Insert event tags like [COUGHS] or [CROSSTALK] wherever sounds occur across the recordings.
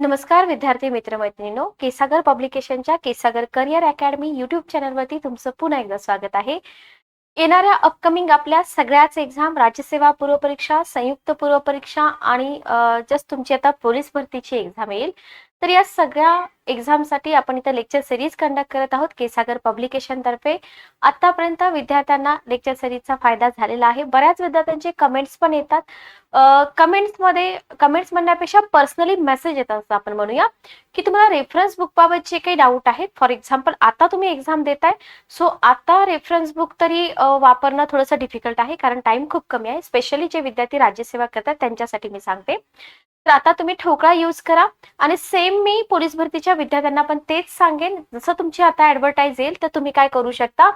नमस्कार विद्यार्थी मित्रमैत्रिणींनो. केसागर पब्लिकेशनच्या केसागर करिअर अकॅडमी युट्यूब चॅनलवरती तुमचं पुन्हा एकदा स्वागत आहे. येणाऱ्या अपकमिंग आपल्या सगळ्याच एक्झाम राज्यसेवा पूर्व परीक्षा संयुक्त पूर्व परीक्षा आणि जस्ट तुमची आता पोलीस भरतीची एक्झाम येईल. तर या सगळ्या एक्झामसाठी आपण इथं लेक्चर सिरीज कंडक्ट करत आहोत. केसागर पब्लिकेशन तर्फे. आतापर्यंत विद्यार्थ्यांना लेक्चर सिरीजचा फायदा झालेला आहे. बऱ्याच विद्यार्थ्यांचे कमेंट्स पण येतात. कमेंट्समध्ये कमेंट्स म्हणण्यापेक्षा पर्सनली मेसेज येतात असं आपण म्हणूया. की तुम्हाला रेफरन्स बुक बाबत जे काही डाऊट आहेत फॉर एक्झाम्पल आता तुम्ही एक्झाम देताय. सो आता रेफरन्स बुक तरी वापरणं थोडंसं डिफिकल्ट आहे. कारण टाइम खूप कमी आहे. स्पेशली जे विद्यार्थी राज्यसेवा करतात त्यांच्यासाठी मी सांगते. तर आता तुम्ही ठोकळा यूज करा आणि सेम मी पोलीस भरतीच्या विद्यार्थ्यांना पण तेच सांगेन. जसं तुमची आता ऍडव्हर्टाईज येईल तर तुम्ही काय करू शकता?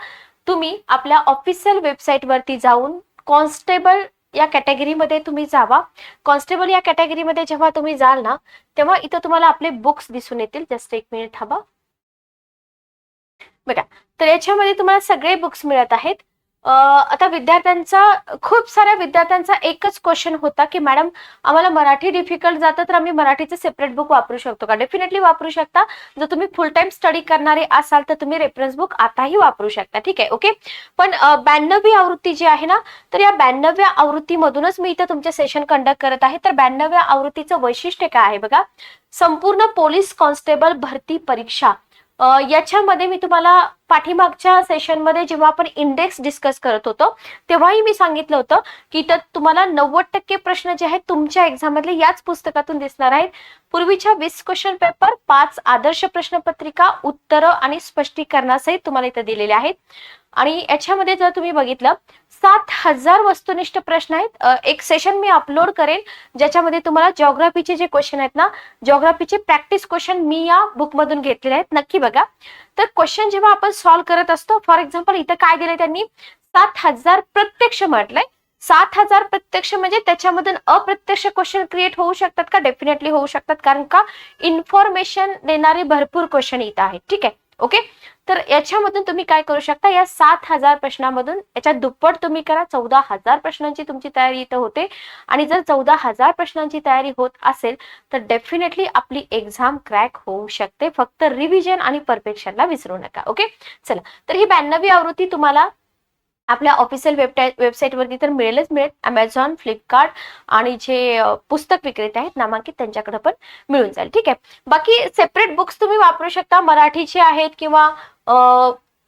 तुम्ही आपल्या ऑफिशियल वेबसाईटवरती जाऊन कॉन्स्टेबल या कॅटेगरीमध्ये तुम्ही जावा. कॉन्स्टेबल या कॅटेगरीमध्ये जेव्हा तुम्ही जाल ना तेव्हा इथं तुम्हाला आपले बुक्स दिसून येतील. जस्ट एक मिनिट थांबा. बघा तर याच्यामध्ये तुम्हाला सगळे बुक्स मिळत आहेत. आता विद्यार्थ्यांचा खूप साऱ्या विद्यार्थ्यांचा एकच क्वेश्चन होता की मॅडम आम्हाला मराठी डिफिकल्ट जातं तर आम्ही मराठीचे सेपरेट बुक वापरू शकतो का? डेफिनेटली वापरू शकता. जर तुम्ही फुल टाइम स्टडी करणारे असाल तर तुम्ही रेफरन्स बुक आताही वापरू शकता. ठीक आहे ओके पण ब्याण्णवी आवृत्ती जी आहे ना तर या ब्याण्णव्या आवृत्तीमधूनच मी इथं तुमचे सेशन कंडक्ट करत आहे. तर ब्याण्णव्या आवृत्तीचं वैशिष्ट्य काय आहे बघा? संपूर्ण पोलीस कॉन्स्टेबल भरती परीक्षा. याच्यामध्ये मी तुम्हाला पाठीमागच्या सेशनमध्ये जेव्हा आपण इंडेक्स डिस्कस करत होतो तेव्हाही मी सांगितलं होतं की तर तुम्हाला नव्वद टक्के प्रश्न जे आहेत तुमच्या एक्झाम मधले याच पुस्तकातून दिसणार आहेत. पूर्वीच्या वीस क्वेश्चन पेपर पाच आदर्श प्रश्नपत्रिका उत्तरं आणि स्पष्टीकरणासहित तुम्हाला इथं दिलेले आहेत. आणि याच्यामध्ये जर तुम्ही बघितलं सात हजार वस्तुनिष्ठ प्रश्न आहेत. एक सेशन मी अपलोड करेन ज्याच्यामध्ये तुम्हाला जॉग्राफीचे जे क्वेश्चन आहेत ना जॉग्राफीचे प्रॅक्टिस क्वेश्चन मी या बुकमधून घेतलेले आहेत. नक्की बघा. तर क्वेश्चन जेव्हा आपण सॉल्व्ह करत असतो फॉर एक्झाम्पल इथं काय दिलंय त्यांनी? सात हजार प्रत्यक्ष म्हटलंय. सात हजार प्रत्यक्ष म्हणजे त्याच्यामधून अप्रत्यक्ष क्वेश्चन क्रिएट होऊ शकतात का? डेफिनेटली होऊ शकतात. कारण का? इन्फॉर्मेशन देणारे भरपूर क्वेश्चन इथं आहेत. ठीक आहे? ओके तर याच्यामधून तुम्ही काय करू शकता? या सात हजार प्रश्नामधून याच्यात दुप्पट तुम्ही करा. चौदा हजार प्रश्नांची तुमची तयारी इथं होते. आणि जर चौदा हजार प्रश्नांची तयारी होत असेल तर डेफिनेटली आपली एक्झाम क्रॅक होऊ शकते. फक्त रिव्हिजन आणि परफेक्शनला विसरू नका. ओके चला. तर ही ब्याण्णवी आवृत्ती तुम्हाला आपल्या ऑफिशियल वेबटाईट वेबसाईटवरती तर मिळेलच मिळेल. अमेझॉन फ्लिपकार्ट आणि जे पुस्तक विक्रेते आहेत नामांकित त्यांच्याकडे पण मिळून जाईल. ठीक आहे? बाकी सेपरेट बुक्स तुम्ही वापरू शकता. मराठीचे आहेत किंवा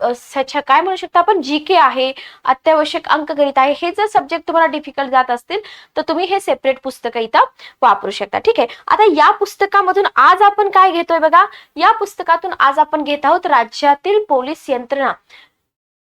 काय म्हणू शकता आपण? जी के आहे अत्यावश्यक अंकगणित आहे. हे जर सब्जेक्ट तुम्हाला डिफिकल्ट जात असतील तर तुम्ही हे सेपरेट पुस्तकं इथं वापरू शकता. ठीक आहे? आता या पुस्तकामधून आज आपण काय घेतोय बघा? या पुस्तकातून आज आपण घेत आहोत राज्यातील पोलीस यंत्रणा.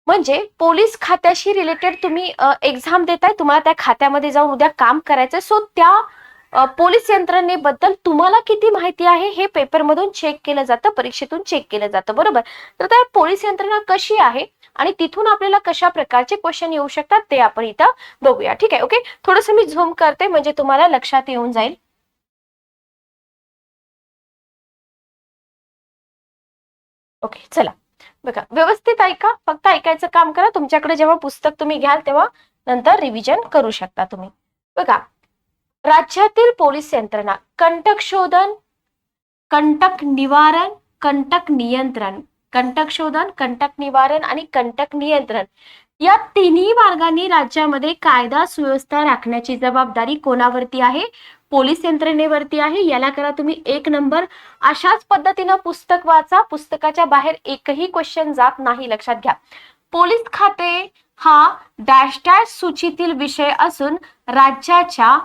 म्हणजे पोलीस खात्याशी रिलेटेड तुम्ही एक्झाम देताय तुम्हाला त्या खात्यामध्ये जाऊन उद्या काम करायचं सो त्या पोलीस यंत्रणेबद्दल तुम्हाला किती माहिती आहे हे पेपरमधून चेक केलं जातं परीक्षेतून चेक केलं जातं बरोबर? तर त्या पोलीस यंत्रणा कशी आहे आणि तिथून आपल्याला कशा प्रकारचे क्वेश्चन येऊ शकतात ते आपण इथं बघूया. ठीक आहे ओके थोडस मी झूम करते म्हणजे तुम्हाला लक्षात येऊन जाईल. ओके चला. बघा व्यवस्थित ऐका फक्त ऐकायचं काम करा. तुमच्याकडे जेव्हा पुस्तक तुम्ही घ्याल तेव्हा नंतर रिव्हिजन करू शकता तुम्ही. बघा राज्यातील पोलीस यंत्रणा कंटक शोधन कंटक निवारण कंटक नियंत्रण. कंटक शोधन कंटक निवारण आणि कंटक नियंत्रण या तिन्ही मार्गांनी राज्यामध्ये कायदा सुव्यवस्था राखण्याची जबाबदारी कोणावरती आहे? पोलीस यंत्रणेवरती आहे. याला करा तुम्ही एक नंबर. अशाच पद्धतीनं पुस्तक वाचा. पुस्तकाच्या बाहेर एकही क्वेश्चन जात नाही. लक्षात घ्या. पोलीस खाते हा डॅश डॅश सूचीतील विषय असून राज्याच्या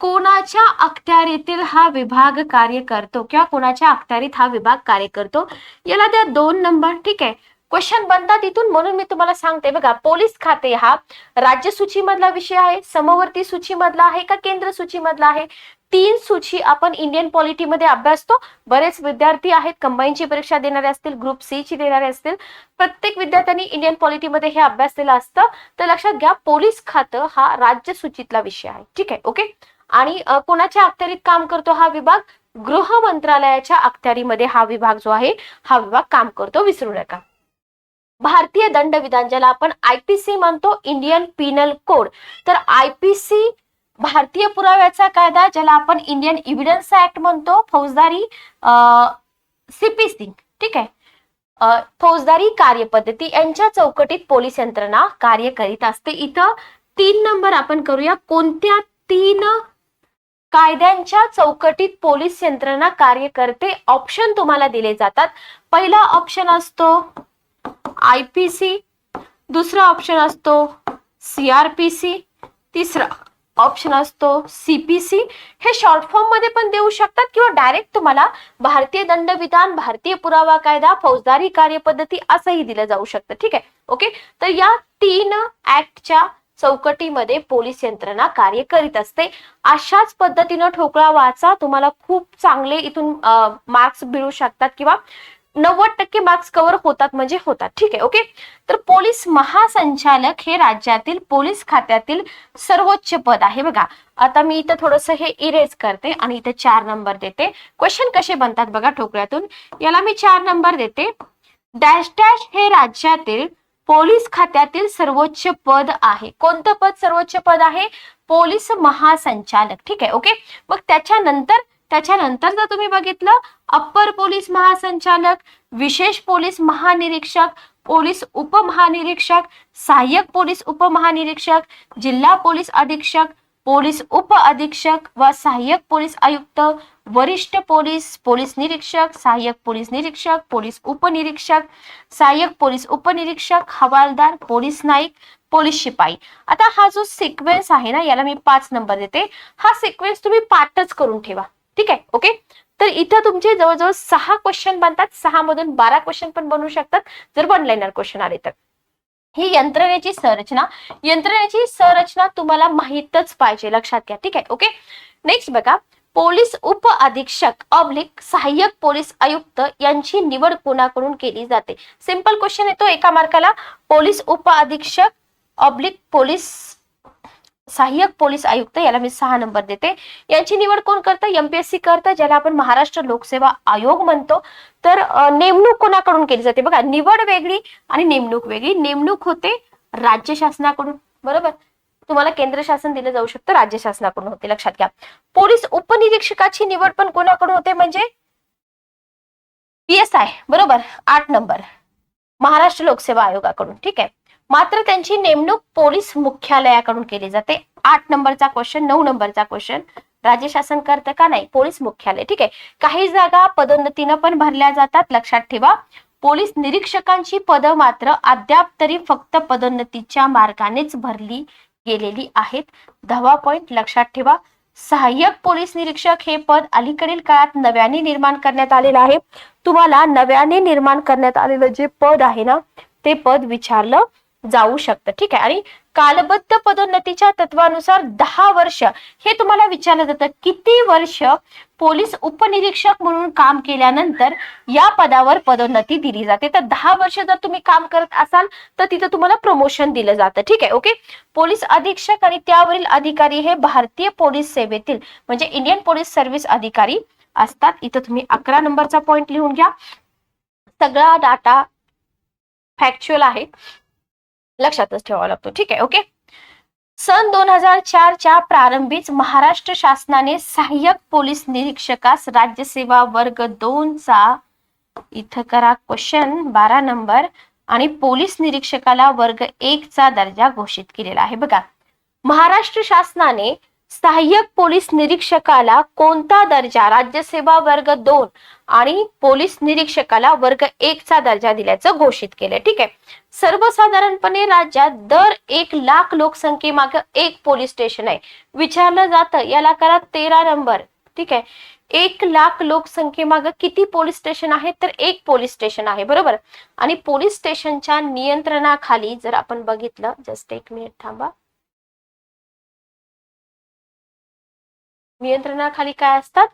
कोणाच्या अखत्यारीतील हा विभाग कार्य करतो? किंवा कोणाच्या अखत्यारीत हा विभाग कार्य करतो? याला द्या दोन नंबर. ठीक आहे. क्वेश्चन बनतात इथून म्हणून मी तुम्हाला सांगते. बघा पोलीस खाते हा राज्य सूचीमधला विषय आहे समवर्ती सूचीमधला आहे का केंद्र सूचीमधला आहे? तीन सूची आपण इंडियन पॉलिटीमध्ये अभ्यासतो. बरेच विद्यार्थी आहेत कंबाईनची परीक्षा देणारे असतील ग्रुप सी ची देणारे असतील. प्रत्येक विद्यार्थ्यांनी इंडियन पॉलिटीमध्ये हे अभ्यासलेलं असतं. तर लक्षात घ्या पोलीस खातं हा राज्य सूचीतला विषय आहे. ठीक आहे ओके आणि कोणाच्या अखत्यारीत काम करतो हा विभाग? गृह मंत्रालयाच्या अखत्यारीमध्ये हा विभाग जो आहे हा विभाग काम करतो विसरू नका. भारतीय दंडविधान ज्याला आपण आयपीसी म्हणतो इंडियन पिनल कोड तर आयपीसी भारतीय पुराव्याचा कायदा ज्याला आपण इंडियन इव्हिडन्स ऍक्ट म्हणतो फौजदारी सीपीसी ठीक आहे? फौजदारी कार्यपद्धती यांच्या चौकटीत पोलीस यंत्रणा कार्य करीत असते. इथं तीन नंबर आपण करूया. कोणत्या तीन कायद्यांच्या चौकटीत पोलीस यंत्रणा कार्य करते? ऑप्शन तुम्हाला दिले जातात. पहिला ऑप्शन असतो आय पी सी दुसरा ऑप्शन असतो सीआरपीसी तिसरा ऑप्शन असतो सीपीसी हे शॉर्ट फॉर्ममध्ये पण देऊ शकतात किंवा डायरेक्ट तुम्हाला भारतीय दंडविधान भारतीय पुरावा कायदा फौजदारी कार्यपद्धती असंही दिलं जाऊ शकतं. ठीक आहे? ओके तर या तीन ऍक्टच्या चौकटीमध्ये पोलीस यंत्रणा कार्य करीत असते. अशाच पद्धतीनं ठोकळा वाचा. तुम्हाला खूप चांगले इथून मार्क्स मिळू शकतात किंवा नव्वद टक्के मार्क्स कव्हर होतात म्हणजे होतात. ठीक आहे ओके तर पोलीस महासंचालक हे राज्यातील पोलीस खात्यातील सर्वोच्च पद आहे बघा. आता मी इथं थोडंसं हे इरेज करते आणि इथं चार नंबर देते. क्वेश्चन कसे बनतात बघा ठोकळ्यातून. याला मी चार नंबर देते. डॅश डॅश हे राज्यातील पोलीस खात्यातील सर्वोच्च पद आहे. कोणतं पद सर्वोच्च पद आहे? पोलीस महासंचालक. ठीक आहे ओके मग त्याच्यानंतर त्याच्यानंतर जर तुम्ही बघितलं अप्पर पोलीस महासंचालक विशेष पोलीस महानिरीक्षक पोलीस उपमहानिरीक्षक सहाय्यक पोलीस उपमहानिरीक्षक जिल्हा पोलीस अधीक्षक पोलीस उप अधीक्षक व सहाय्यक पोलीस आयुक्त वरिष्ठ पोलीस पोलीस निरीक्षक सहाय्यक पोलीस निरीक्षक पोलीस उपनिरीक्षक सहाय्यक पोलीस उपनिरीक्षक हवालदार पोलीस नाईक पोलीस शिपाई. आता हा जो सिक्वेन्स आहे ना याला मी पाच नंबर देते. हा सिक्वेन्स तुम्ही पाठच करून ठेवा. ठीक आहे? ओके तर इथं तुमचे जवळजवळ सहा क्वेश्चन बनतात. सहा मधून बारा क्वेश्चन पण बनवू शकतात जर वन लाईनर क्वेश्चन आले तर. ही यंत्रणेची संरचना. यंत्रणेची संरचना तुम्हाला माहीतच पाहिजे लक्षात घ्या. ठीक आहे ओके नेक्स्ट बघा. पोलीस उप अधीक्षक ऑब्लिक सहाय्यक पोलीस आयुक्त यांची निवड कोणाकडून केली जाते? सिंपल क्वेश्चन येतो एका मार्काला पोलीस उप अधीक्षक ऑब्लिक पोलीस सहाय्यक पोलीस आयुक्त याला मी सहा नंबर देते. यांची निवड कोण करतं? एमपीएससी करतं ज्याला आपण महाराष्ट्र लोकसेवा आयोग म्हणतो. तर नेमणूक कोणाकडून केली जाते? बघा निवड वेगळी आणि नेमणूक वेगळी. नेमणूक होते राज्य शासनाकडून. बरोबर? तुम्हाला केंद्र शासन दिलं जाऊ शकतं राज्य शासनाकडून होते. लक्षात घ्या. पोलीस उपनिरीक्षकाची निवड पण कोणाकडून होते? म्हणजे पीएसआय बरोबर? आठ नंबर. महाराष्ट्र लोकसेवा आयोगाकडून. ठीक आहे? मात्र त्यांची नेमणूक पोलीस मुख्यालयाकडून केली जाते. आठ नंबरचा क्वेश्चन नऊ नंबरचा क्वेश्चन राज्य शासन करतं का नाही? पोलीस मुख्यालय. ठीक आहे. काही जागा पदोन्नतीनं पण भरल्या जातात. लक्षात ठेवा. पोलीस निरीक्षकांची पदं मात्र अद्याप तरी फक्त पदोन्नतीच्या मार्गानेच भरली गेलेली आहेत. दहावा पॉइंट लक्षात ठेवा. सहाय्यक पोलीस निरीक्षक हे पद अलीकडील काळात नव्याने निर्माण करण्यात आलेलं आहे. तुम्हाला नव्याने निर्माण करण्यात आलेलं जे पद आहे ना ते पद विचारलं. जाऊ शकतं. ठीक आहे? आणि कालबद्ध पदोन्नतीच्या तत्वानुसार दहा वर्ष हे तुम्हाला विचारलं जातं. किती वर्ष पोलीस उपनिरीक्षक म्हणून काम केल्यानंतर या पदावर पदोन्नती दिली जाते? तर दहा वर्ष जर तुम्ही काम करत असाल तर तिथं तुम्हाला प्रमोशन दिलं जातं. ठीक आहे? ओके पोलीस अधीक्षक आणि त्यावरील अधिकारी हे भारतीय पोलीस सेवेतील म्हणजे इंडियन पोलीस सर्व्हिस अधिकारी असतात. इथं तुम्ही अकरा नंबरचा पॉइंट लिहून घ्या. सगळा डाटा फॅक्च्युअल आहे. लक्षातच ठेवावा लागतो. ठीक आहे ओके सन दोन हजार चारच्या प्रारंभीच महाराष्ट्र शासनाने सहाय्यक पोलीस निरीक्षकास राज्यसेवा वर्ग दोनचा इथं करा क्वेश्चन बारा नंबर आणि पोलीस निरीक्षकाला वर्ग एकचा दर्जा घोषित केलेला आहे. बघा महाराष्ट्र शासनाने सहाय्यक पोलीस निरीक्षकाला कोणता दर्जा? राज्यसेवा वर्ग दोन आणि पोलीस निरीक्षकाला वर्ग एकचा दर्जा दिल्याचं घोषित केलंय. ठीक आहे. सर्वसाधारणपणे राज्यात दर एक लाख लोकसंख्येमागे एक पोलीस स्टेशन आहे. विचारलं जातं याला करा तेरा नंबर. ठीक आहे. एक लाख लोकसंख्येमागे किती पोलीस स्टेशन आहे तर एक पोलीस स्टेशन आहे बरोबर? आणि पोलीस स्टेशनच्या नियंत्रणाखाली जर आपण बघितलं जस्ट एक मिनिट थांबा. नियंत्रणाखाली काय असतात?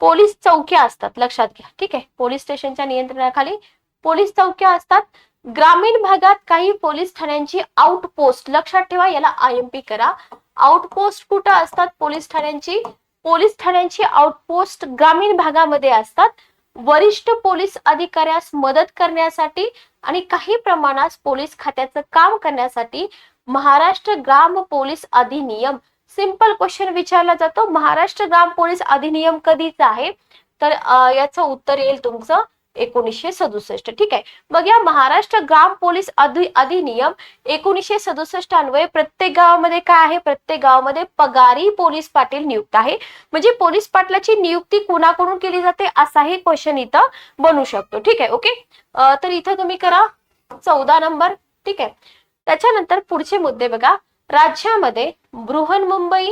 पोलीस चौक्या असतात. लक्षात घ्या. ठीक आहे? पोलीस स्टेशनच्या नियंत्रणाखाली पोलीस चौक्या असतात. ग्रामीण भागात काही पोलीस ठाण्यांची आउटपोस्ट लक्षात ठेवा. याला आय एम पी करा. आउटपोस्ट कुठं असतात? पोलीस ठाण्यांची? पोलीस ठाण्यांची आउटपोस्ट ग्रामीण भागामध्ये असतात. वरिष्ठ पोलीस अधिकाऱ्यास मदत करण्यासाठी आणि काही प्रमाणात पोलीस खात्याचं काम करण्यासाठी महाराष्ट्र ग्राम पोलीस अधिनियम सिंपल क्वेश्चन विचारला जातो. महाराष्ट्र ग्राम पोलीस अधिनियम कधीचा आहे? तर याचं उत्तर येईल तुमचं एकोणीसशे सदुसष्ट. ठीक आहे. मग या महाराष्ट्र ग्राम पोलीस अधि अधिनियम एकोणीसशे सदुसष्ट अन्वये प्रत्येक गावामध्ये काय आहे? प्रत्येक गावामध्ये पगारी पोलीस पाटील नियुक्त आहे. म्हणजे पोलीस पाटलाची नियुक्ती कुणाकडून केली जाते? असाही क्वेश्चन इथं बनू शकतो. ठीक आहे. ओके? तर इथं तुम्ही करा. चौदा नंबर. ठीक आहे. त्याच्यानंतर पुढचे मुद्दे बघा. राज्यामध्ये बृहन्मुंबई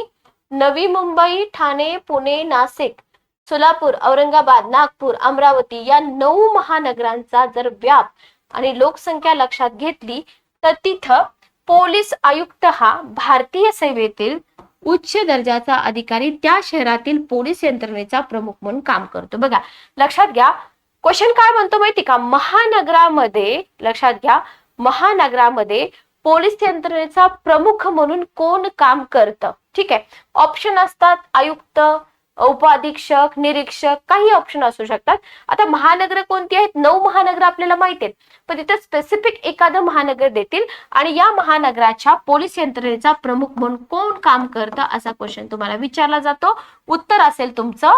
नवी मुंबई ठाणे पुणे नाशिक सोलापूर औरंगाबाद नागपूर अमरावती या नऊ महानगरांचा जर व्याप आणि लोकसंख्या लक्षात घेतली तर तिथं पोलीस आयुक्त हा भारतीय सेवेतील उच्च दर्जाचा अधिकारी त्या शहरातील पोलीस यंत्रणेचा प्रमुख म्हणून काम करतो. बघा लक्षात घ्या क्वेश्चन काय म्हणतो माहिती का? महानगरामध्ये लक्षात घ्या महानगरामध्ये पोलीस यंत्रणेचा प्रमुख म्हणून कोण काम करतं? ठीक आहे. ऑप्शन असतात आयुक्त उपाधीक्षक निरीक्षक काही ऑप्शन असू शकतात. आता महानगर कोणती आहेत? नऊ महानगर आपल्याला माहिती आहेत. पण तिथे स्पेसिफिक एखादं महानगर देतील आणि या महानगराच्या पोलीस यंत्रणेचा प्रमुख म्हणून कोण काम करतं असा क्वेश्चन तुम्हाला विचारला जातो. उत्तर असेल तुमचं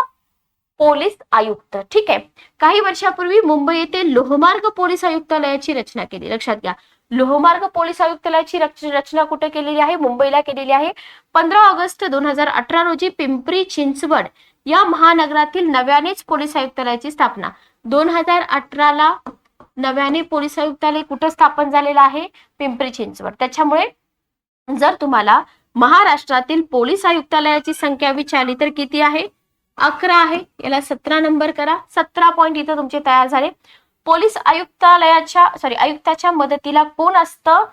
पोलीस आयुक्त. ठीक आहे. काही वर्षापूर्वी मुंबई येथे लोहमार्ग पोलीस आयुक्तालयाची रचना केली. लक्षात घ्या. लोहमार्ग पोलीस आयुक्तालयाची रच- रचना कुठे केलेली आहे? मुंबईला केलेली आहे. पंधरा ऑगस्ट दोन हजार अठरा रोजी पिंपरी चिंचवड या महानगरातील नव्यानेच पोलीस आयुक्तालयाची स्थापना. दोन हजार अठराला नव्याने पोलीस आयुक्तालय कुठं स्थापन झालेलं आहे? पिंपरी चिंचवड. त्याच्यामुळे जर तुम्हाला महाराष्ट्रातील पोलीस आयुक्तालयाची संख्या विचारली तर किती आहे? अकरा आहे. याला सतरा नंबर करा. सतरा पॉईंट इथं तुमचे तयार झाले. पोलीस आयुक्तालयाच्या सॉरी आयुक्ताच्या मदतीला कोण असतं?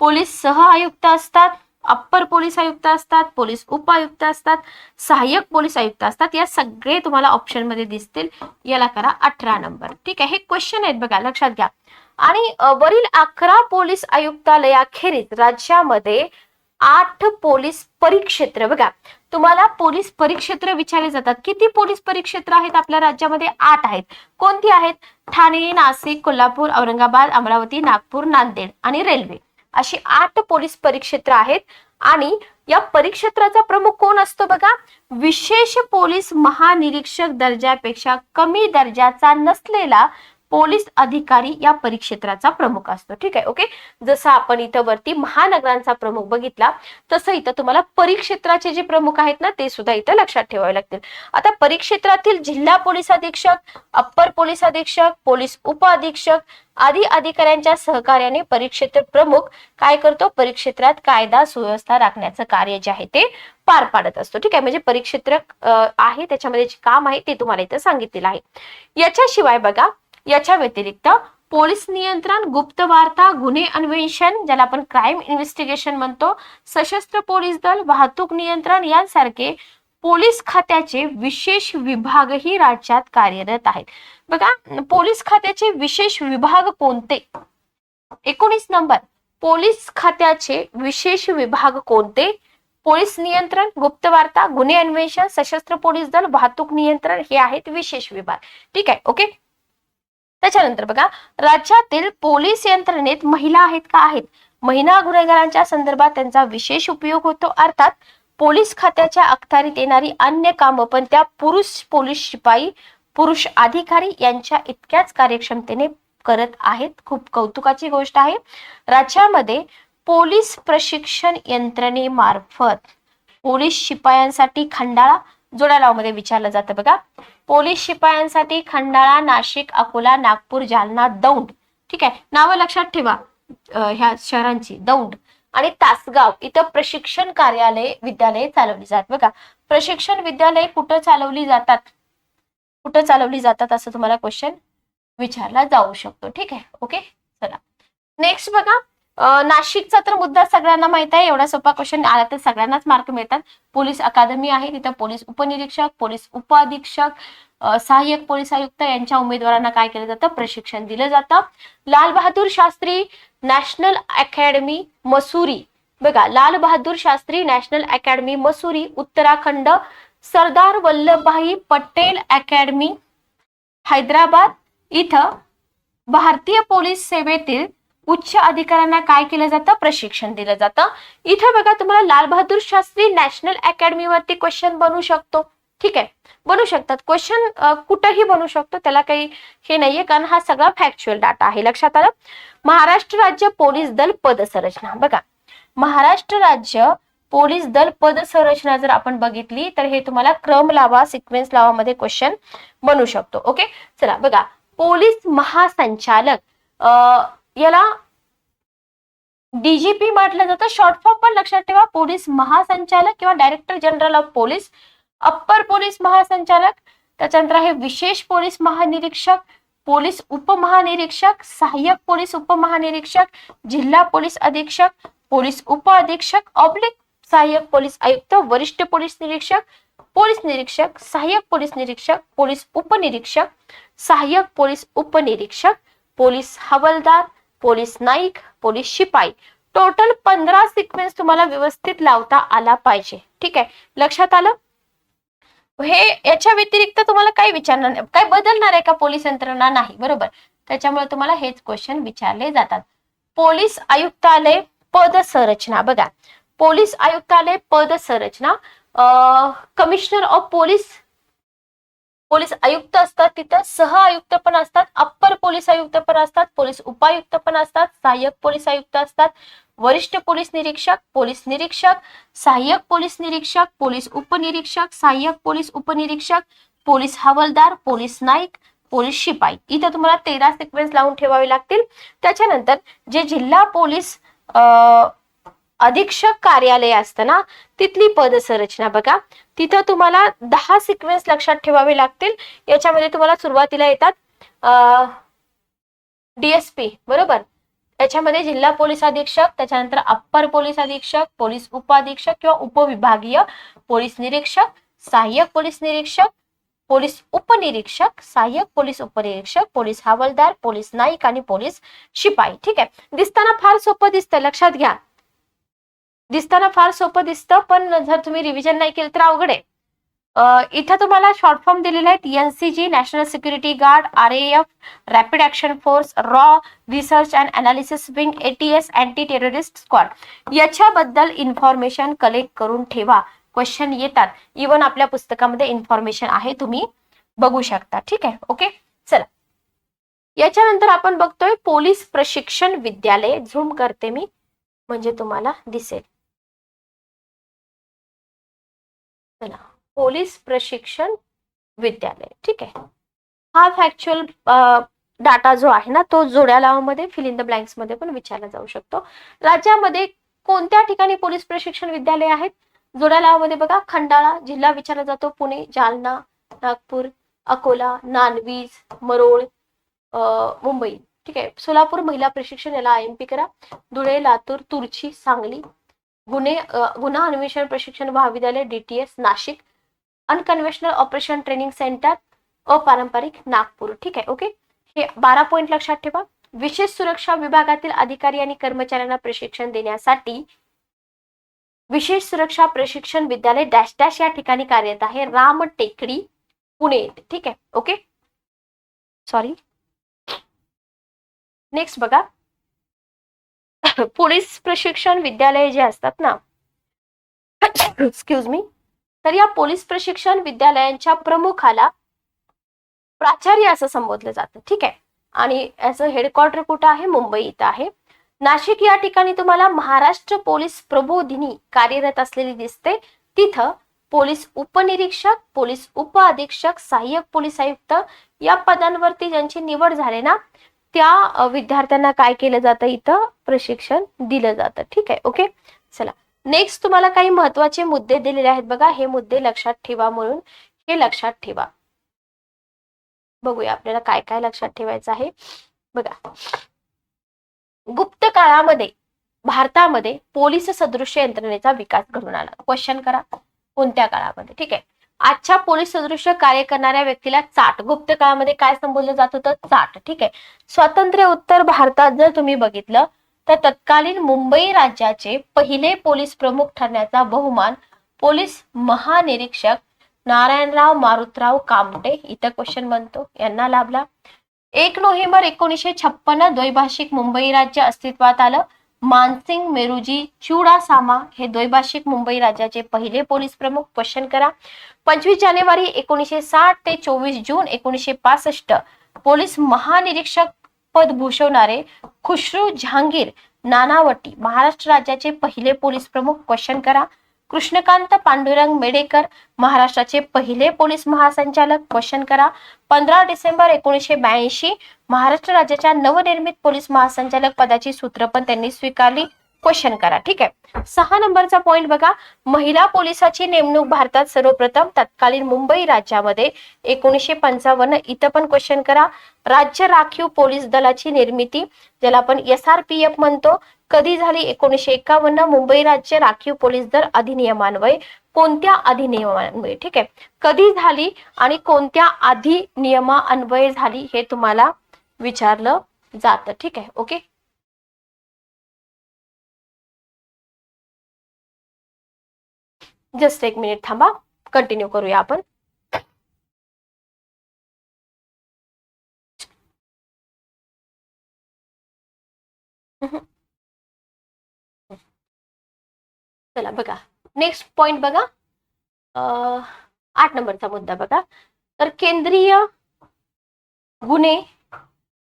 पोलीस सह आयुक्त असतात अप्पर पोलीस आयुक्त असतात पोलीस उपायुक्त असतात सहाय्यक पोलीस आयुक्त असतात. या सगळे तुम्हाला ऑप्शनमध्ये दिसतील. याला करा अठरा नंबर. ठीक आहे हे क्वेश्चन आहेत बघा लक्षात घ्या. आणि वरील अकरा पोलीस आयुक्तालयाखेरीज राज्यामध्ये आठ पोलीस परिक्षेत्र बघा. तुम्हाला पोलीस परिक्षेत्र विचारले जातात. किती पोलीस परिक्षेत्र आहेत आपल्या राज्यामध्ये? आठ आहेत. कोणती आहेत? ठाणे नाशिक कोल्हापूर औरंगाबाद अमरावती नागपूर नांदेड आणि रेल्वे. अशी आठ पोलीस परिक्षेत्र आहेत. आणि या परिक्षेत्राचा प्रमुख कोण असतो बघा? विशेष पोलीस महानिरीक्षक दर्जापेक्षा कमी दर्जाचा नसलेला पोलीस अधिकारी या परिक्षेत्राचा प्रमुख असतो. ठीक आहे ओके जसं आपण इथं वरती महानगरांचा प्रमुख बघितला तसं इथं तुम्हाला परिक्षेत्राचे जे प्रमुख आहेत ना ते सुद्धा इथं लक्षात ठेवावे लागतील. आता परिक्षेत्रातील जिल्हा पोलीस अधीक्षक अप्पर पोलीस अधीक्षक पोलीस उपअधीक्षक आदी अधिकाऱ्यांच्या सहकार्याने परिक्षेत्र प्रमुख काय करतो? परिक्षेत्रात कायदा सुव्यवस्था राखण्याचं कार्य जे आहे ते पार पाडत असतो. ठीक आहे म्हणजे परिक्षेत्र आहे त्याच्यामध्ये जे काम आहे ते तुम्हाला इथं सांगितलेलं आहे. याच्याशिवाय बघा याच्या व्यतिरिक्त पोलीस नियंत्रण गुप्त वार्ता गुन्हे अन्वेषण ज्याला आपण क्राईम इन्व्हेस्टिगेशन म्हणतो सशस्त्र पोलीस दल वाहतूक नियंत्रण यांसारखे पोलीस खात्याचे विशेष विभागही राज्यात कार्यरत आहेत. बघा पोलीस खात्याचे विशेष विभाग कोणते? एकोणीस नंबर पोलीस खात्याचे विशेष विभाग कोणते? पोलीस नियंत्रण गुप्त वार्ता गुन्हे अन्वेषण सशस्त्र पोलीस दल वाहतूक नियंत्रण हे आहेत विशेष विभाग. ठीक आहे ओके? त्याच्यानंतर बघा राज्यातील पोलीस यंत्रणेत महिला आहेत का आहेत? महिला गुन्हेगारांच्या संदर्भात त्यांचा विशेष उपयोग होतो. अर्थात पोलीस खात्याच्या अखत्यारीत येणारी अन्य कामं पण त्या पुरुष पोलीस शिपाई पुरुष अधिकारी यांच्या इतक्याच कार्यक्षमतेने करत आहेत. खूप कौतुकाची गोष्ट आहे. राज्यामध्ये पोलीस प्रशिक्षण यंत्रणेमार्फत पोलीस शिपायांसाठी खंडाळा जोडालावमध्ये मध्ये विचारलं जातं बघा. पोलीस शिपायांसाठी खंडाळा नाशिक अकोला नागपूर जालना दौंड. ठीक आहे. नावं लक्षात ठेवा. ह्या शहरांची. दौंड आणि तासगाव इथं प्रशिक्षण कार्यालय विद्यालये चालवली जात. बघा प्रशिक्षण विद्यालय कुठं चालवली जातात? कुठं चालवली जातात असं तुम्हाला क्वेश्चन विचारला जाऊ शकतो. ठीक आहे. ओके? चला. नेक्स्ट बघा. नाशिकचा तर मुद्दा सगळ्यांना माहीत आहे. एवढा सोपा क्वेश्चन आला तर सगळ्यांनाच मार्क मिळतात. पोलीस अकादमी आहे. तिथं पोलीस उपनिरीक्षक पोलीस उपअधीक्षक सहाय्यक पोलीस आयुक्त यांच्या उमेदवारांना काय केलं जातं? प्रशिक्षण दिलं जातं. Lal Bahadur Shastri national academy Mussoorie. बघा Lal Bahadur Shastri national academy Mussoorie Uttarakhand Sardar Vallabhbhai Patel academy Hyderabad. इथं भारतीय पोलीस सेवेतील उच्च अधिकाऱ्यांना काय केलं जातं? प्रशिक्षण दिलं जातं. इथे बघा तुम्हाला लालबहादूर शास्त्री नॅशनल अकॅडमीवरती क्वेश्चन बनू शकतो. ठीक आहे? बनू शकतात. क्वेश्चन कुठंही बनू शकतो. त्याला काही हे नाहीये कारण हा सगळा फॅक्च्युअल डाटा आहे. लक्षात आलं? महाराष्ट्र राज्य पोलीस दल पदसंरचना. बघा महाराष्ट्र राज्य पोलीस दल पदसंरचना जर आपण बघितली तर हे तुम्हाला क्रम लावा सिक्वेन्स लावामध्ये क्वेश्चन बनू शकतो. ओके चला बघा. पोलीस महासंचालक याला डीजीपी म्हटलं जातं. शॉर्ट फॉर्म पण लक्षात ठेवा. पोलीस महासंचालक किंवा director general of police upper police महासंचालक. त्याच्यानंतर आहे विशेष पोलीस महानिरीक्षक पोलीस उपमहानिरीक्षक सहाय्यक पोलीस उपमहानिरीक्षक जिल्हा पोलीस अधीक्षक पोलीस उप अधीक्षक ऑब्लिक सहाय्यक पोलीस आयुक्त वरिष्ठ पोलीस निरीक्षक पोलीस निरीक्षक सहाय्यक पोलीस निरीक्षक पोलीस उपनिरीक्षक सहाय्यक पोलीस उपनिरीक्षक पोलीस हवालदार पोलीस नाईक पोलीस शिपाई. टोटल पंधरा सिक्वेन्स तुम्हाला व्यवस्थित लावता आला पाहिजे. ठीक आहे? लक्षात आलं? हे याच्या व्यतिरिक्त तुम्हाला काही विचारणार नाही. काय बदलणार आहे का पोलीस यंत्रणा? नाही. बरोबर. त्याच्यामुळे तुम्हाला हेच क्वेश्चन विचारले जातात. पोलीस आयुक्तालय पद संरचना बघा. पोलीस आयुक्तालय पद संरचना कमिशनर ऑफ पोलीस पोलीस आयुक्त असतात तिथं सह आयुक्त पण असतात अप्पर पोलीस आयुक्त पण असतात पोलीस उपायुक्त पण असतात सहाय्यक पोलीस आयुक्त असतात वरिष्ठ पोलीस निरीक्षक पोलीस निरीक्षक सहाय्यक पोलीस निरीक्षक पोलीस उपनिरीक्षक सहाय्यक पोलीस उपनिरीक्षक पोलीस हवालदार पोलीस नाईक पोलीस शिपाई. इथं तुम्हाला तेरा सिक्वेन्स लावून ठेवावे लागतील. त्याच्यानंतर जे जिल्हा पोलीस अं, अधीक्षक कार्यालय असतं ना तिथली पदसंरचना बघा. तिथं तुम्हाला दहा सिक्वेन्स लक्षात ठेवावे लागतील. याच्यामध्ये तुम्हाला सुरुवातीला येतात डीएसपी बरोबर? त्याच्यामध्ये जिल्हा पोलीस अधीक्षक त्याच्यानंतर अप्पर पोलीस अधीक्षक पोलीस उपअधीक्षक किंवा उपविभागीय पोलीस निरीक्षक सहाय्यक पोलीस निरीक्षक पोलीस उपनिरीक्षक सहाय्यक पोलीस उपनिरीक्षक पोलीस हवालदार पोलीस नाईक आणि पोलीस शिपाई. ठीक आहे? दिसताना फार सोपं दिसतं. लक्षात घ्या. दिसताना फार सोपं दिसतं पण जर तुम्ही रिव्हिजन नाही केलं तर अवघड आहे. इथं तुम्हाला शॉर्ट फॉर्म दिलेले आहेत NCG national security guard R F rapid action force raw research and analysis wing ATS anti terrorist squad याच्याबद्दल इन्फॉर्मेशन कलेक्ट करून ठेवा. क्वेश्चन येतात. इवन आपल्या पुस्तकामध्ये इन्फॉर्मेशन आहे तुम्ही बघू शकता. ठीक आहे? ओके चला. याच्यानंतर आपण बघतोय पोलीस प्रशिक्षण विद्यालय. झूम करते मी. म्हणजे तुम्हाला दिसेल. चला. पोलीस प्रशिक्षण विद्यालय. ठीक आहे. हा फॅक्च्युअल डाटा जो आहे ना तो जोड्या लावामध्ये फिल इन द ब्लँक्समध्ये पण विचारला जाऊ शकतो. राज्यामध्ये कोणत्या ठिकाणी पोलीस प्रशिक्षण विद्यालय आहेत? जोड्या लावामध्ये बघा खंडाळा जिल्हा विचारला जातो पुणे जालना नागपूर अकोला नानवीज मरोळ मुंबई. ठीक आहे. सोलापूर महिला प्रशिक्षण याला आय एम पी करा. धुळे लातूर तुर्ची सांगली गुन्हे गुन्हा अन्वेषण प्रशिक्षण महाविद्यालय DTS Nashik. Unconventional operation training centre अपारंपरिक नागपूर. ठीक आहे ओके हे बारा पॉईंट लक्षात ठेवा. विशेष सुरक्षा विभागातील अधिकारी आणि कर्मचाऱ्यांना प्रशिक्षण देण्यासाठी विशेष सुरक्षा प्रशिक्षण विद्यालय डॅश डॅश या ठिकाणी कार्यरत आहे. राम टेकडी पुणे ठीक आहे ओके सॉरी नेक्स्ट बघा. [COUGHS] पोलीस प्रशिक्षण विद्यालय जे असतात ना [COUGHS] एक्सक्यूज मी तर या पोलीस प्रशिक्षण विद्यालयांच्या प्रमुखाला प्राचार्य असं संबोधलं जातं. ठीक आहे? आणि याचं हेडक्वार्टर कुठं आहे? मुंबई इथं आहे. नाशिक या ठिकाणी तुम्हाला महाराष्ट्र पोलीस प्रबोधिनी कार्यरत असलेली दिसते. तिथं पोलीस उपनिरीक्षक पोलीस उप अधीक्षक सहाय्यक पोलीस आयुक्त या पदांवरती ज्यांची निवड झाली ना त्या विद्यार्थ्यांना काय केलं जातं इथं? प्रशिक्षण दिलं जातं. ठीक आहे ओके? चला. नेक्स्ट तुम्हाला काही महत्त्वाचे मुद्दे दिलेले आहेत बघा. हे मुद्दे लक्षात ठेवा म्हणून. हे लक्षात ठेवा. बघूया आपल्याला काय काय लक्षात ठेवायचं आहे. बघा. गुप्त काळामध्ये भारतामध्ये पोलीस सदृश्य यंत्रणेचा विकास घडून आला. क्वेश्चन करा. कोणत्या काळामध्ये? ठीक आहे. आजच्या पोलीस सदृश्य कार्य करणाऱ्या व्यक्तीला चाट. गुप्त काळामध्ये काय संबोधलं जात होतं? चाट. ठीक आहे. स्वातंत्र्य उत्तर भारतात जर तुम्ही बघितलं तर तत्कालीन मुंबई राज्याचे पहिले पोलीस प्रमुख ठरण्याचा बहुमान पोलीस महानिरीक्षक नारायणराव मारुतराव कामटे इथं क्वेश्चन बनतो. यांना लाभला. एक नोव्हेंबर एकोणीसशे छप्पन्न द्वैभाषिक मुंबई राज्य अस्तित्वात आलं. मानसिंग मेरुजी चुडासामा हे द्वैभाषिक मुंबई राज्याचे पहिले पोलीस प्रमुख. क्वेश्चन करा. पंचवीस जानेवारी एकोणीसशे साठ ते चोवीस जून एकोणीसशे पासष्ट पोलीस महानिरीक्षक पद भूषवणारे खुशरू जहांगीर नानावटी महाराष्ट्र राज्याचे पहिले पोलीस प्रमुख. क्वेश्चन करा. कृष्णकांत पांडुरंग मेडेकर महाराष्ट्राचे पहिले पोलीस महासंचालक. क्वेश्चन करा. पंधरा डिसेंबर एकोणीसशे ब्याऐंशी महाराष्ट्र राज्याच्या नवनिर्मित पोलीस महासंचालक पदाची सूत्र पण त्यांनी स्वीकारली. क्वेश्चन करा. ठीक आहे. सहा नंबरचा पॉइंट बघा. महिला पोलिसाची नेमणूक भारतात सर्वप्रथम तत्कालीन मुंबई राज्यामध्ये एकोणीसशे पंचावन्न इथं पण क्वेश्चन करा. राज्य राखीव पोलीस दलाची निर्मिती ज्याला आपण एस आर पी एफ म्हणतो. कधी झाली एकोणीसशे एकावन्न? मुंबई राज्य राखीव पोलीस दल अधिनियमान्वये. कोणत्या अधिनियमान्वये? ठीक आहे. कधी झाली आणि कोणत्या अधिनियमान्वये झाली हे तुम्हाला विचारलं जातं. ठीक आहे. ओके? जस्ट एक मिनिट थांबा. कंटिन्यू करूया आपण. चला बघा. नेक्स्ट पॉइंट बघा. आठ नंबरचा मुद्दा बघा. तर केंद्रीय गुन्हे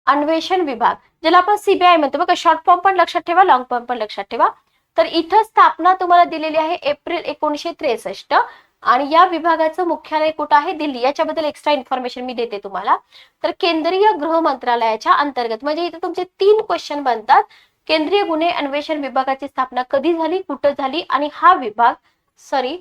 अन्वेषण विभाग ज्याला आपण सीबीआय म्हणतो. बघा शॉर्ट फॉर्म पण लक्षात ठेवा लॉंग फॉर्म पण लक्षात ठेवा. तर इथं स्थापना तुम्हाला दिलेली आहे एप्रिल एकोणीशे त्रेसष्ट. आणि या विभागाचं मुख्यालय कुठं आहे? दिल्ली. याच्याबद्दल एक्स्ट्रा इन्फॉर्मेशन मी देते तुम्हाला. तर केंद्रीय गृह मंत्रालयाच्या अंतर्गत. म्हणजे इथे तुमचे तीन क्वेश्चन बनतात. केंद्रीय गुन्हे अन्वेषण विभागाची स्थापना कधी झाली कुठं झाली आणि हा विभाग सॉरी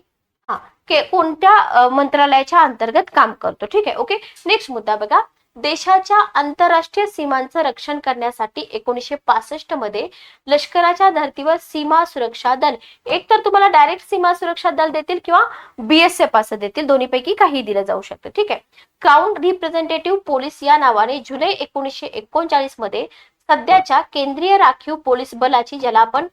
हा के कोणत्या मंत्रालयाच्या अंतर्गत काम करतो? ठीक आहे ओके नेक्स्ट मुद्दा बघा. देशाच्या आंतरराष्ट्रीय सीमांचं रक्षण करण्यासाठी एकोणीसशे पासष्टमध्ये लष्कराच्या धर्तीवर सीमा सुरक्षा दल एक तर तुम्हाला डायरेक्ट सीमा सुरक्षा दल देतील किंवा बीएसएफ असं देतील दोन्हीपैकी काही दिलं जाऊ शकतं. ठीक आहे. काउंट रिप्रेझेंटेटिव्ह पोलीस या नावाने जुलै एकोणीसशे एकोणचाळीसमध्ये सध्याच्या केंद्रीय राखीव पोलीस बलाची ज्याला आपण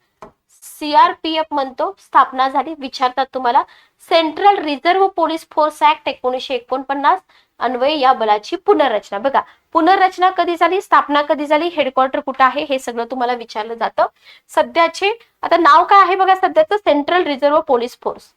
सीआरपीएफ म्हणतो स्थापना झाली. विचारतात तुम्हाला central reserve police force act एकोणीशे एकोणपन्नास अन्वये या बलाची पुनर्रचना. बघा पुनर्रचना कधी झाली स्थापना कधी झाली हेडक्वार्टर कुठं आहे हे सगळं तुम्हाला विचारलं जातं. सध्याचे आता नाव काय आहे बघा सध्याचं सेंट्रल रिझर्व्ह पोलीस फोर्स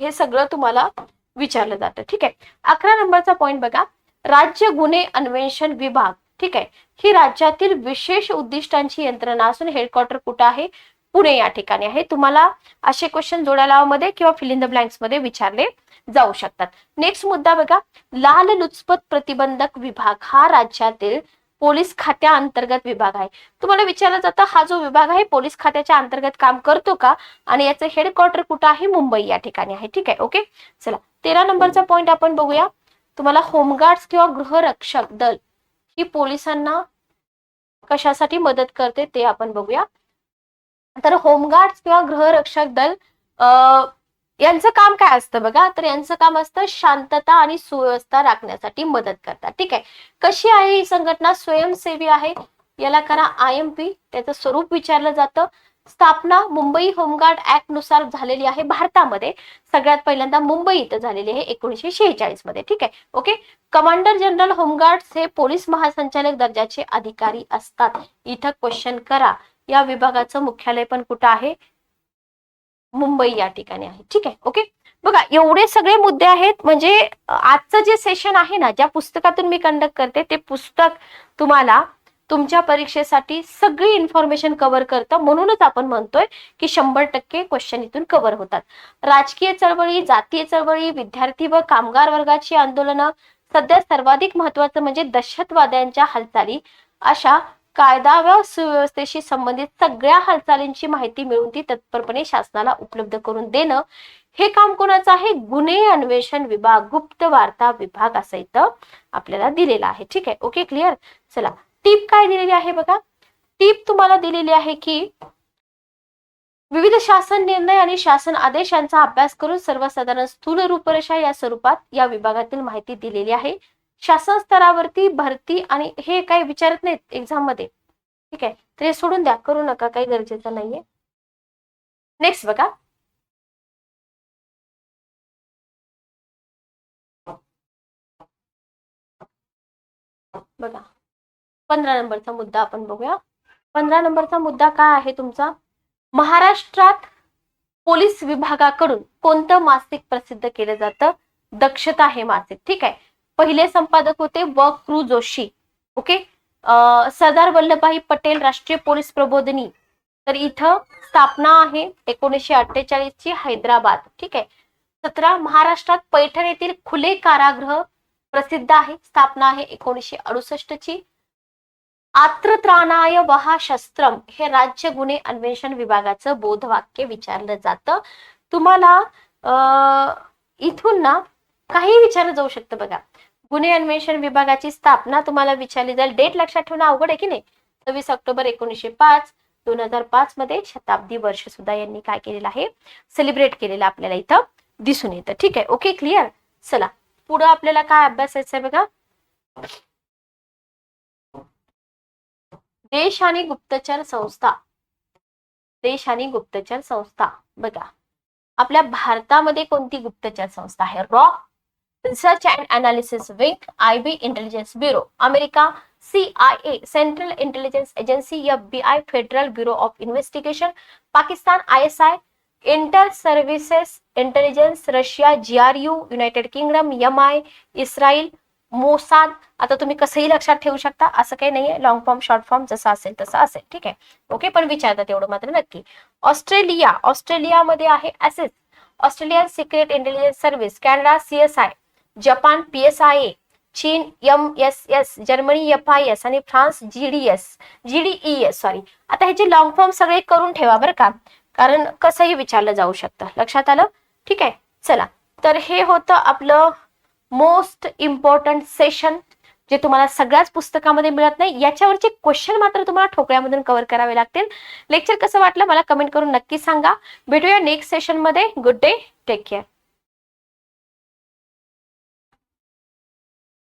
हे सगळं तुम्हाला विचारलं जातं. ठीक आहे. अकरा नंबरचा पॉईंट बघा. राज्य गुन्हे अन्वेषण विभाग. ठीक आहे. ही राज्यातील विशेष उद्दिष्टांची यंत्रणा असून हेडक्वार्टर कुठं आहे? पुणे या ठिकाणी आहे. तुम्हाला असे क्वेश्चन जोड्यालावामध्ये किंवा फिल इन द ब्लँक्समध्ये विचारले जाऊ शकतात. नेक्स्ट मुद्दा बघा. लाल लुचपत प्रतिबंधक विभाग हा राज्यातील पोलीस खात्या अंतर्गत विभाग आहे. तुम्हाला विचारलं जातं हा जो विभाग आहे पोलीस खात्याच्या अंतर्गत काम करतो का? आणि याचं हेडक्वार्टर कुठं आहे? मुंबई या ठिकाणी आहे. ठीक आहे. ओके चला. तेरा नंबरचा पॉइंट आपण बघूया. तुम्हाला होमगार्ड्स किंवा गृहरक्षक दल ही पोलिसांना कशासाठी मदत करते ते आपण बघूया. तर होमगार्ड किंवा गृहरक्षक दल यांचं काम काय असतं बघा? तर यांचं काम असतं शांतता आणि सुव्यवस्था राखण्यासाठी मदत करतात. ठीक आहे? कशी आहे ही संघटना? स्वयंसेवी आहे. याला करा आय एम पी. त्याचं स्वरूप विचारलं जातं. स्थापना मुंबई होमगार्ड ऍक्टनुसार झालेली आहे भारतामध्ये. सगळ्यात पहिल्यांदा मुंबई इथं झालेली आहे एकोणीशे शेहेचाळीसमध्ये. ठीक आहे? Okay commander general home guard हे पोलीस महासंचालक दर्जाचे अधिकारी असतात. इथं क्वेश्चन करा. या विभागाचं मुख्यालय पण कुठं आहे? मुंबई या ठिकाणी आहे. ठीक आहे? ओके बघा एवढे सगळे मुद्दे आहेत. म्हणजे आजचं जे सेशन आहे ना ज्या पुस्तकातून मी कंडक्ट करते ते पुस्तक तुम्हाला तुमच्या परीक्षेसाठी सगळी इन्फॉर्मेशन कव्हर करतं म्हणूनच आपण म्हणतोय की शंभर टक्के क्वेश्चन इथून कव्हर होतात. राजकीय चळवळी जातीय चळवळी विद्यार्थी व कामगार वर्गाची आंदोलनं सध्या सर्वाधिक महत्वाचं म्हणजे दहशतवाद्यांच्या हालचाली. अशा कायदा व सुव्यवस्थेशी संबंधित सगळ्या हालचालींची माहिती मिळून ती तत्परपणे शासनाला उपलब्ध करून देणं. हे काम कोणाचं आहे? गुन्हे अन्वेषण विभाग गुप्त वार्ता विभाग असं इथं आपल्याला दिलेलं आहे. ठीक आहे? ओके क्लिअर चला. टीप काय दिलेली आहे बघा? टीप तुम्हाला दिलेली आहे की विविध शासन निर्णय आणि शासन आदेश यांचा अभ्यास करून सर्वसाधारण स्थूल रूपरेषा या स्वरूपात या विभागातील माहिती दिलेली आहे. शासन स्तरावरती भरती आणि हे काही विचारत नाहीत एक्झाममध्ये. ठीक आहे? तर हे सोडून द्या. करू नका. काही गरजेचं नाहीये. नेक्स्ट बघा. बघा. पंधरा नंबरचा मुद्दा आपण बघूया. पंधरा नंबरचा मुद्दा काय आहे तुमचा? महाराष्ट्रात पोलीस विभागाकडून कोणतं मासिक प्रसिद्ध केलं जातं? दक्षता हे मासिक ठीक आहे? पहिले संपादक होते व कृ जोशी ओके? सरदार वल्लभभाई पटेल राष्ट्रीय पोलीस प्रबोधनी. तर इथं स्थापना आहे एकोणीसशे अठ्ठेचाळीस ची हैदराबाद ठीक आहे? सतरा महाराष्ट्रात पैठण येथील खुले कारागृह प्रसिद्ध आहे स्थापना आहे एकोणीसशे अडुसष्ट ची आत्रत्राणाय वहा शस्त्रम हे राज्य गुन्हे अन्वेषण विभागाचं बोधवाक्य विचारलं जातं. तुम्हाला इथून ना काही विचारलं जाऊ शकतं बघा. गुन्हे अन्वेषण विभागाची स्थापना तुम्हाला विचारली जाईल. डेट लक्षात ठेवणं अवघड आहे की नाही? सव्वीस ऑक्टोबर एकोणीसशे पाच दोन हजार पाच मध्ये शताब्दी वर्ष सुद्धा यांनी काय केलेलं आहे? सेलिब्रेट केलेलं आपल्याला इथं दिसून येतं. ठीक आहे. ओके क्लिअर चला. पुढं आपल्याला काय अभ्यासायचं आहे बघा? देश आणि गुप्तचर संस्था. देश आणि गुप्तचर संस्था. बघा. आपल्या भारतामध्ये कोणती गुप्तचर संस्था आहे? Raw. Research and analysis wing I B intelligence bureau. America C I A central intelligence agency F B I federal bureau of investigation. Pakistan I S I inter services intelligence Russia G R U United Kingdom M I Israel Mossad आता तुम्ही कसंही लक्षात ठेवू शकता असं काही नाहीये. Long form short form जसं असेल तसं असेल. ठीक आहे? ओके पण विचारतात एवढं मात्र नक्की. ऑस्ट्रेलिया ऑस्ट्रेलियामध्ये आहे ASIS Australian secret intelligence service Canada CSI Japan P S I A चीन M S S Germany F I S आणि France G D S G D E S sorry आता ह्याचे लॉंग फॉर्म सगळे करून ठेवा बरं का. कारण कसंही विचारलं जाऊ शकतं. लक्षात आलं? ठीक आहे? चला. तर हे होतं आपलं मोस्ट इम्पॉर्टंट सेशन जे तुम्हाला सगळ्याच पुस्तकामध्ये मिळत नाही याच्यावरचे क्वेश्चन मात्र तुम्हाला ठोकळ्यामधून कव्हर करावे लागतील. लेक्चर कसं वाटलं मला कमेंट करून नक्की सांगा. भेटूया नेक्स्ट सेशनमध्ये गुड डे टेक केअर